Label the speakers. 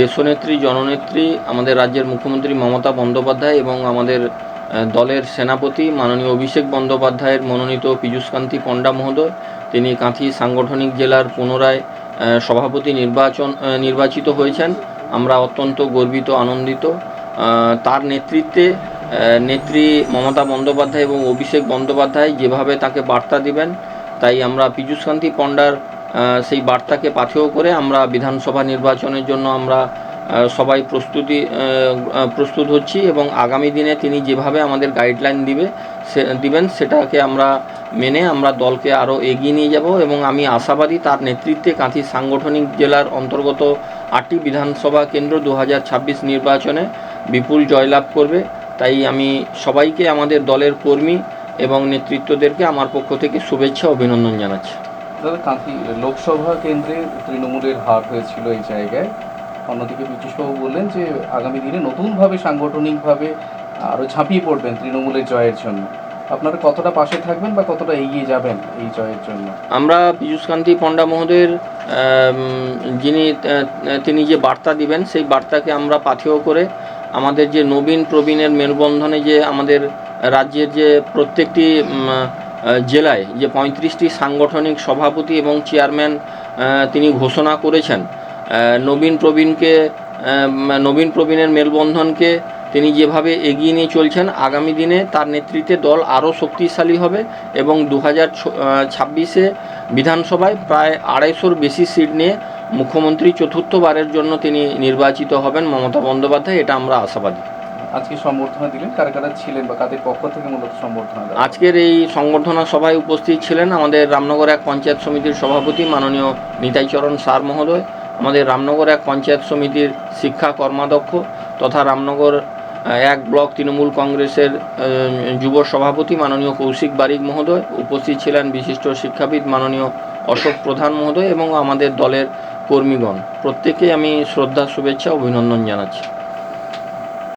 Speaker 1: দেশনেত্রী, জননেত্রী, আমাদের রাজ্যের মুখ্যমন্ত্রী মমতা বন্দ্যোপাধ্যায় এবং আমাদের দলের সেনাপতি মাননীয় অভিষেক বন্দ্যোপাধ্যায়ের মনোনীত পীযূষকান্তি পণ্ডা মহোদয়, তিনি কাঁথি সাংগঠনিক জেলার পুনরায় সভাপতি নির্বাচন নির্বাচিত হয়েছেন। আমরা অত্যন্ত গর্বিত, আনন্দিত। তার নেতৃত্বে নেত্রী মমতা বন্দ্যোপাধ্যায় এবং অভিষেক বন্দ্যোপাধ্যায় যেভাবে তাকে বার্তা দিবেন, তাই আমরা পীযূষকান্তি পণ্ডার সেই বার্তাকে পাথেয় করে আমরা বিধানসভা নির্বাচনের জন্য আমরা সবাই প্রস্তুতি প্রস্তুত হচ্ছি এবং আগামী দিনে তিনি যেভাবে আমাদের গাইডলাইন দিবে, সে, দিবেন সেটাকে আমরা মেনে আমরা দলকে আরও এগিয়ে নিয়ে যাব এবং আমি আশাবাদী তার নেতৃত্বে কাঁথি সাংগঠনিক জেলার অন্তর্গত আটটি বিধানসভা কেন্দ্র দু হাজার ছাব্বিশ নির্বাচনে বিপুল জয়লাভ করবে। তাই আমি সবাইকে আমাদের দলের কর্মী এবং নেতৃত্বদেরকে আমার পক্ষ থেকে শুভেচ্ছা, অভিনন্দন জানাচ্ছি।
Speaker 2: দাদা কাঁথি, লোকসভা কেন্দ্রে তৃণমূলের হার হয়েছিল এই জায়গায়। অন্যদিকে পীযূষবাবু বললেন যে, আগামী দিনে নতুনভাবে সাংগঠনিকভাবে আরও ঝাঁপিয়ে পড়বেন তৃণমূলের জয়ের জন্য। আপনারা কতটা পাশে থাকবেন বা কতটা এগিয়ে যাবেন এই জয়ের জন্য?
Speaker 1: আমরা পীযূষকান্তি পণ্ডা মহোদয়ের যিনি তিনি যে বার্তা দিবেন, সেই বার্তাকে আমরা পাথেয় করে আমাদের যে নবীন প্রবীণের মেলবন্ধনে যে আমাদের রাজ্যের যে প্রত্যেকটি জেলায় যে পঁয়ত্রিশটি সাংগঠনিক সভাপতি এবং চেয়ারম্যান তিনি ঘোষণা করেছেন। নবীন প্রবীণকে নবীন প্রবীণের মেলবন্ধনকে তিনি যেভাবে এগিয়ে নিয়ে চলছেন, আগামী দিনে তার নেতৃত্বে দল আরও শক্তিশালী হবে এবং দু হাজার ছাব্বিশে বিধানসভায় প্রায় আড়াইশোর বেশি সিট নিয়ে মুখ্যমন্ত্রী চতুর্থবারের জন্য তিনি নির্বাচিত হবেন মমতা বন্দ্যোপাধ্যায়, এটা আমরা আশাবাদী।
Speaker 2: আজকে সম্বর্ধনা দিলেন, কারা কারা ছিলেন বা কাদের পক্ষ থেকে মূলত সম্বর্ধনা
Speaker 1: আজকের এই সংবর্ধনা সভায় উপস্থিত ছিলেন আমাদের রামনগর এক পঞ্চায়েত সমিতির সভাপতি মাননীয় নিতাইচরণ সার মহোদয়, আমাদের রামনগর এক পঞ্চায়েত সমিতির শিক্ষা কর্মাধ্যক্ষ তথা রামনগর এক ব্লক তৃণমূল কংগ্রেসের যুব সভাপতি মাননীয় কৌশিক বারিক মহোদয়, উপস্থিত ছিলেন বিশিষ্ট শিক্ষাবিদ মাননীয় অশোক প্রধান মহোদয় এবং আমাদের দলের কর্মীগণ। প্রত্যেকেই আমি শ্রদ্ধা, শুভেচ্ছা, অভিনন্দন জানাচ্ছি।